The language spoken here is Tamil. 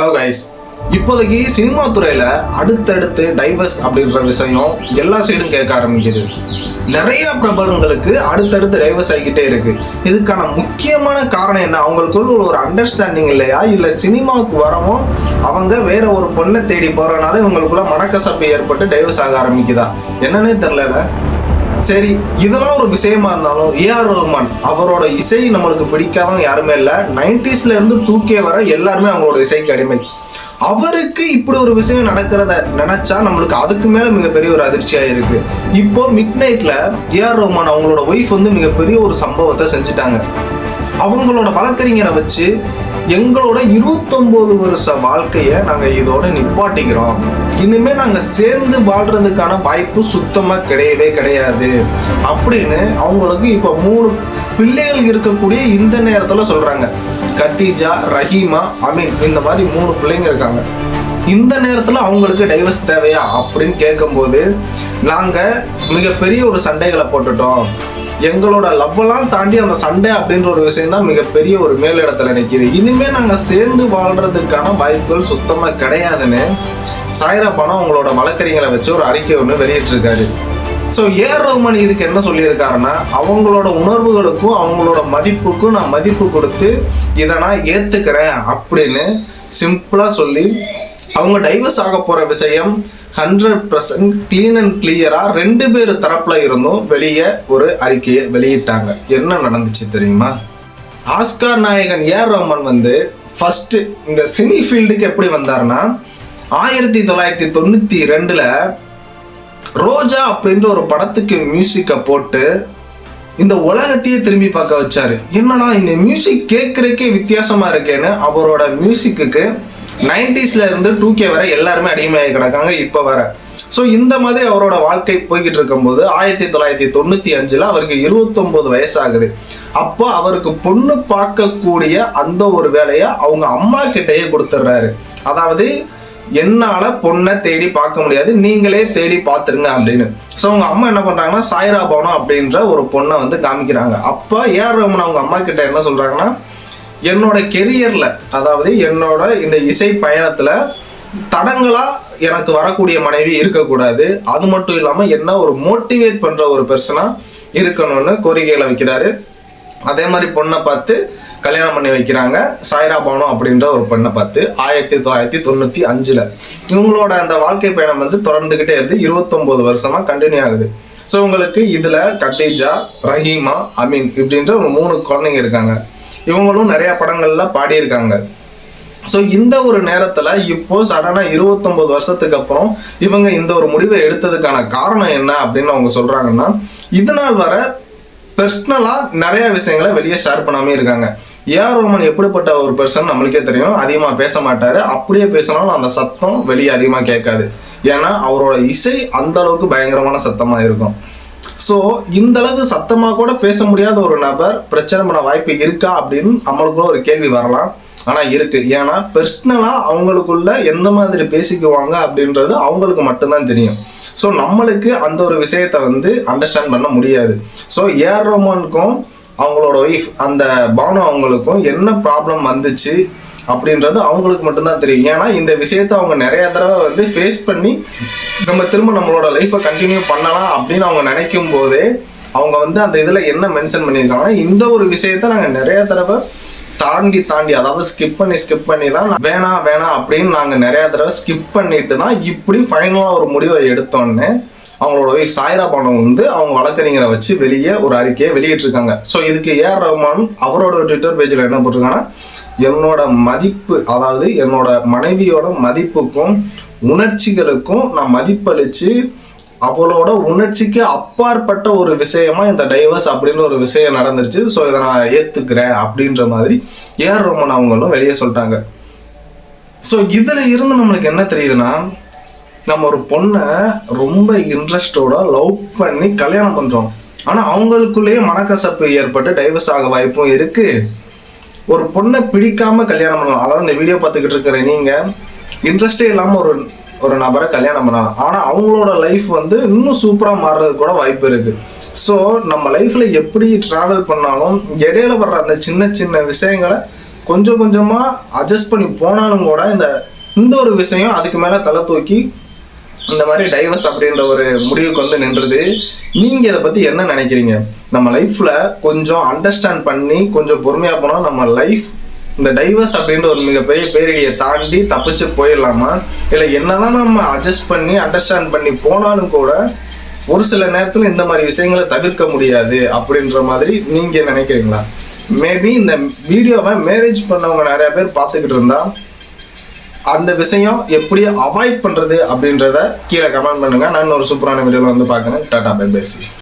ஹலோ கைஸ் இப்போதைக்கு சினிமா துறையில் அடுத்தடுத்து டைவர்ஸ் அப்படின்ற விஷயம் எல்லா சைடும் கேட்க ஆரம்பிக்குது. நிறைய பிரபலங்களுக்கு அடுத்தடுத்து டைவர்ஸ் ஆகிக்கிட்டே இருக்கு. இதுக்கான முக்கியமான காரணம் என்ன? அவங்களுக்குள்ள ஒரு அண்டர்ஸ்டாண்டிங் இல்லையா? இல்லை சினிமாவுக்கு வரவும் அவங்க வேற ஒரு பொண்ணை தேடி போறதுனால இவங்களுக்குள்ள மனக்கசப்பு ஏற்பட்டு டைவர்ஸ் ஆக ஆரம்பிக்குதா? என்னன்னே தெரியல சரி இதெல்லாம் ஒரு விஷயமா இருந்தாலும் ஏஆர் ரஹ்மான் அவரோட இசை நம்மளுக்கு பிடிக்காதவங்க யாருமே இல்லை. நைன்டிஸ்ல இருந்து டூ கே வர எல்லாருமே அவங்களோட இசைக்கு அடிமை. அவருக்கு இப்படி ஒரு விஷயம் நடக்கிறத நினைச்சா நம்மளுக்கு அதுக்கு மேல மிகப்பெரிய ஒரு அதிர்ச்சியா இருக்கு இப்போ மிட் நைட்ல ஏஆர் ரஹ்மான் அவங்களோட ஒய்ஃப் வந்து மிகப்பெரிய ஒரு சம்பவத்தை செஞ்சுட்டாங்க. அவங்களோட வழக்கறிஞரை வச்சு எங்களோட இருபத்தொம்போது வருஷ வாழ்க்கையை நாங்கள் இதோட நிப்பாட்டிக்கிறோம். இனிமே நாங்கள் சேர்ந்து வாழ்றதுக்கான வாய்ப்பு சுத்தமாக கிடையவே கிடையாது. அப்படின்னு அவங்களுக்கு இப்போ மூணு பிள்ளைகள் இருக்கக்கூடிய இந்த நேரத்தில் சொல்கிறாங்க கத்தீஜா ரஹீமா அமீன் இந்த மாதிரி மூணு பிள்ளைங்க இருக்காங்க. இந்த நேரத்தில் அவங்களுக்கு டைவர்ஸ் தேவையா? அப்படின்னு கேட்கும்போது நாங்கள் மிகப்பெரிய ஒரு சண்டைகளை போட்டுட்டோம். எங்களோட லவ்வெல்லாம் தாண்டி அந்த சண்டை அப்படின்ற ஒரு விஷயம் தான் மிகப்பெரிய ஒரு மேலிடத்துல நிற்கிது இனிமே நாங்கள் சேர்ந்து வாழ்றதுக்கான வாய்ப்புகள் சுத்தமாக கிடையாதுன்னு சாய்ரா பணம் அவங்களோட வழக்கறிஞரை வச்சு ஒரு அறிக்கை ஒன்று வெளியிட்டிருக்காரு. ஸோ ஏர் ரோமன் இதுக்கு என்ன சொல்லியிருக்காருன்னா அவங்களோட உணர்வுகளுக்கும் அவங்களோட மதிப்புக்கும் நான் மதிப்பு கொடுத்து இதை நான் ஏற்றுக்கிறேன் அப்படின்னு சிம்பிளாக சொல்லி அவங்க டைவர்ஸ் ஆக போகிற விஷயம் ஹண்ட்ரட் பர்சன்ட் க்ளீன் அண்ட் கிளியராக ரெண்டு பேர் தரப்பில் இருந்தும் வெளியே ஒரு அறிக்கையை வெளியிட்டாங்க. என்ன நடந்துச்சு தெரியுமா? ஆஸ்கார் நாயகன் ஏர் ரோமன் வந்து ஃபர்ஸ்ட் இந்த சினி ஃபீல்டுக்கு எப்படி வந்தாருன்னா ஆயிரத்தி தொள்ளாயிரத்தி தொண்ணூற்றி ரெண்டில் ரோஜா அப்படின்ற ஒரு படத்துக்கு மியூசிக்கை போட்டு இந்த உலகத்தையே திரும்பி பார்க்க வச்சாரு. என்னன்னா இந்த மியூசிக் கேட்கறதுக்கே வித்தியாசமா இருக்கேன்னு அவரோட மியூசிக்கு நைன்டிஸ்ல இருந்து டூ கே வரை எல்லாருமே அடிமையாகி கிடக்காங்க இப்போ வர. ஸோ இந்த மாதிரி அவரோட வாழ்க்கை போய்கிட்டு இருக்கும்போது ஆயிரத்தி தொள்ளாயிரத்தி தொண்ணூத்தி அஞ்சுல அவருக்கு இருபத்தொன்பது வயசாகுது. அப்போ அவருக்கு பொண்ணு பார்க்கக்கூடிய அந்த ஒரு வேலையை அவங்க அம்மா கிட்டேயே கொடுத்துட்றாரு அதாவது என்னால பொண்ணை தேடி பார்க்க முடியாது நீங்களே தேடி பார்த்துருங்க அப்படின்னு. ஸோ அவங்க அம்மா என்ன பண்றாங்கன்னா சாய்ரா பவனம் அப்படின்ற ஒரு பொண்ணை வந்து காமிக்கிறாங்க. அப்போ ஏஆர் ரமன் அவங்க அம்மா கிட்ட என்ன சொல்றாங்கன்னா என்னோட கெரியர்ல அதாவது என்னோட இந்த இசை பயணத்துல தடங்களா எனக்கு வரக்கூடிய மனைவி இருக்கக்கூடாது. அது மட்டும் இல்லாம என்ன ஒரு மோட்டிவேட் பண்ற ஒரு பெர்சனா இருக்கணும்னு கோரிக்கைகளை வைக்கிறாரு. அதே மாதிரி பொண்ணை பார்த்து கல்யாணம் பண்ணி வைக்கிறாங்க. சாய்ரா பவனம் அப்படின்ற ஒரு பெண்ணை பார்த்து ஆயிரத்தி தொள்ளாயிரத்தி தொண்ணூத்தி அஞ்சுல. இவங்களோட அந்த வாழ்க்கை பயணம் வந்து தொடர்ந்துகிட்டே இருந்து இருபத்தொன்பது வருஷமா கண்டினியூ ஆகுது. ஸோ உங்களுக்கு இதுல கத்தீஜா ரஹீமா அமீன் இப்படின்ற ஒரு மூணு குழந்தைங்க இருக்காங்க. இவங்களும் நிறைய படங்கள்ல பாடியிருக்காங்க. ஸோ இந்த ஒரு நேரத்துல இப்போ சடனா இருபத்தொம்பது வருஷத்துக்கு அப்புறம் இவங்க இந்த ஒரு முடிவை எடுத்ததுக்கான காரணம் என்ன அப்படின்னு அவங்க சொல்றாங்கன்னா இது நாள் வர பர்சனலாக நிறைய விஷயங்களை வெளியே ஷேர் பண்ணாமே இருக்காங்க. ஏஆர் ரோமன் எப்படிப்பட்ட ஒரு பர்சன் நம்மளுக்கே தெரியும். அதிகமா பேச மாட்டாரு. அப்படியே பேசினாலும் அந்த சத்தம் வெளியே அதிகமா கேட்காது. ஏன்னா அவரோட இசை அந்த அளவுக்கு பயங்கரமான சத்தமா இருக்கும். ஸோ இந்த அளவுக்கு சத்தமாக கூட பேச முடியாத ஒரு நபர் பிரச்சனை பண்ண வாய்ப்பு இருக்கா அப்படின்னு நம்மளுக்குள்ள ஒரு கேள்வி வரலாம். ஆனால் இருக்கு. ஏன்னா பர்சனலாக அவங்களுக்குள்ள எந்த மாதிரி பேசிக்குவாங்க அப்படின்றது அவங்களுக்கு மட்டும்தான் தெரியும். ஸோ நம்மளுக்கு அந்த ஒரு விஷயத்த வந்து அண்டர்ஸ்டாண்ட் பண்ண முடியாது. ஸோ ஏர் ரோமானுக்கும் அவங்களோட ஒய்ஃப் அந்த பானு அவங்களுக்கும் என்ன ப்ராப்ளம் வந்துச்சு? அப்படின்றது அவங்களுக்கு மட்டும்தான் தெரியும். ஏன்னா இந்த விஷயத்த அவங்க நிறைய தடவை வந்து ஃபேஸ் பண்ணி நம்ம திரும்ப நம்மளோட லைஃப்பை கண்டினியூ பண்ணலாம் அப்படின்னு அவங்க நினைக்கும் போதே அவங்க வந்து அந்த இதில் என்ன மென்ஷன் பண்ணியிருக்காங்கன்னா இந்த ஒரு விஷயத்த நாங்கள் நிறைய தடவை தாண்டி தாண்டி அதாவது ஸ்கிப் பண்ணி ஸ்கிப் பண்ணி தான் வேணாம் வேணாம் அப்படின்னு நாங்கள் நிறையா தடவை ஸ்கிப் பண்ணிட்டு தான் இப்படி ஃபைனலாக ஒரு முடிவை எடுத்தோன்னே அவங்களோட ஒய்ஃப் சாய்ரா பானம் வந்து அவங்க வழக்கறிஞரை வச்சு வெளியே ஒரு அறிக்கையை வெளியிட்டிருக்காங்க. ஸோ இதுக்கு ஏஆர் ரஹ்மான் அவரோட ட்விட்டர் பேஜில் என்ன போட்டிருக்காங்கன்னா என்னோட மதிப்பு அதாவது என்னோட மனைவியோட மதிப்புக்கும் உணர்ச்சிகளுக்கும் நான் மதிப்பளித்து அவளோட உணர்ச்சிக்கு அப்பாற்பட்ட ஒரு விஷயமா இந்த டைவர்ஸ் அப்படின்னு ஒரு விஷயம் நடந்துருச்சு. ஸோ இதை நான் ஏத்துக்கிறேன் அப்படின்ற மாதிரி ஏஆர் ரோமன் அவங்களும் வெளியே சொல்லிட்டாங்க. ஸோ இதுல இருந்து நம்மளுக்கு என்ன தெரியுதுன்னா நம்ம ஒரு பொண்ணை ரொம்ப இன்ட்ரெஸ்டோட லவ் பண்ணி கல்யாணம் பண்றோம். ஆனா அவங்களுக்குள்ளேயே மனக்கசப்பு ஏற்பட்டு டைவர்ஸ் ஆக வாய்ப்பும் இருக்கு. ஒரு பொண்ணை பிடிக்காம கல்யாணம் பண்ணலாம். அதாவது இந்த வீடியோ பார்த்துக்கிட்டு இருக்கிற நீங்க இன்ட்ரெஸ்டே இல்லாம ஒரு ஒரு நபரை கல்யாணம் பண்ணலாம். ஆனா அவங்களோட லைஃப் வந்து இன்னும் சூப்பரா மாறுறது கூட வாய்ப்பு இருக்கு. ஸோ நம்ம லைஃப்ல எப்படி டிராவல் பண்ணாலும் இடையில வர்ற அந்த சின்ன சின்ன விஷயங்களை கொஞ்சம் கொஞ்சமா அட்ஜஸ்ட் பண்ணி போனாலும் கூட இந்த இந்த ஒரு விஷயம் அதுக்கு மேல தலை தூக்கி இந்த மாதிரி டைவர்ஸ் அப்படின்ற ஒரு முடிவுக்கு வந்து நின்றுது. நீங்க இதை பத்தி என்ன நினைக்கிறீங்க? நம்ம லைஃப்ல கொஞ்சம் அண்டர்ஸ்டாண்ட் பண்ணி கொஞ்சம் பொறுமையா போனா நம்ம லைஃப் இந்த டைவர்ஸ் அப்படின்ற ஒரு மிகப்பெரிய பேரிடியை தாண்டி தப்பிச்சு போயிடலாமா? இல்லை என்னதான் நம்ம அட்ஜஸ்ட் பண்ணி அண்டர்ஸ்டாண்ட் பண்ணி போனாலும் கூட ஒரு சில நேரத்துல இந்த மாதிரி விஷயங்களை தவிர்க்க முடியாது அப்படின்ற மாதிரி நீங்க நினைக்கிறீங்களா? மேபி இந்த வீடியோவை மேரேஜ் பண்ணவங்க நிறைய பேர் பார்த்துக்கிட்டு இருந்தா அந்த விஷயம் எப்படி அவாய்ட் பண்ணுறது அப்படின்றத கீழே கமெண்ட் பண்ணுங்கள் நான் ஒரு சூப்பரான வீடியோவில் வந்து பார்க்குறேன். டாடா பை பேசி